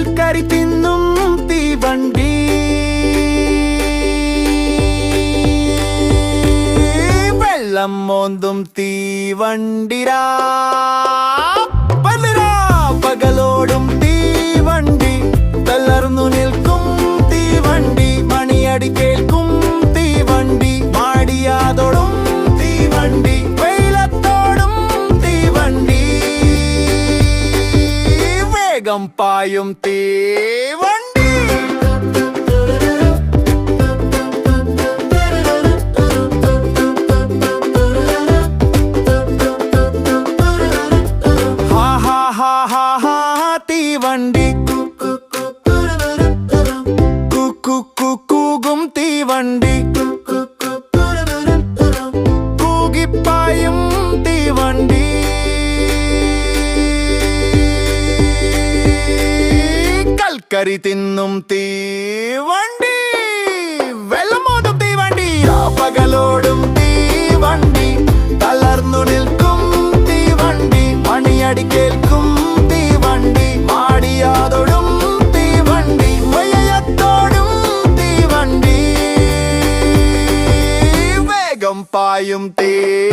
കൽക്കരി തിന്നും തീവണ്ടി. വെള്ളം മോന്തും തീവണ്ടിരാ. ang payong. കൽക്കരി തിന്നും തീവണ്ടി. വെള്ളമോതും തീവണ്ടി. പകലോടും തീവണ്ടി. തളർന്നു നിൽക്കും തീവണ്ടി. മണിയടി കേൾക്കും തീവണ്ടി. മാടിയാതൊടും തീവണ്ടി. വയ്യത്തോടും തീവണ്ടി. വേഗം പായും തീവണ്ടി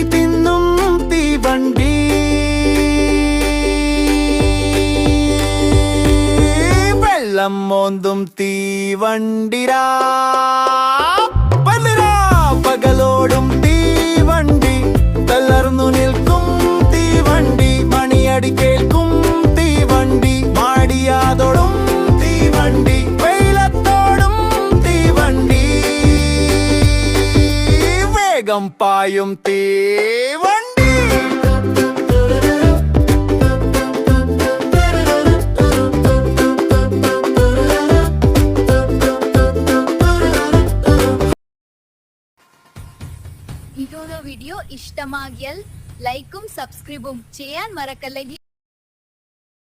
കൽക്കരി തിന്നും തീവണ്ടി വെള്ളം മോന്തും തീവണ്ടിരാ வேகம் பாயும் தீவண்டி ಇದೊಂದು ವಿಡಿಯೋ ಇಷ್ಟಮಾಗಿಯಲ್ ಲೈಕುಂ ಸಬ್ಸ್ಕ್ರಿಬುಂ ಚೇಯನ್ ಮರಕಲ್ಲಗಿ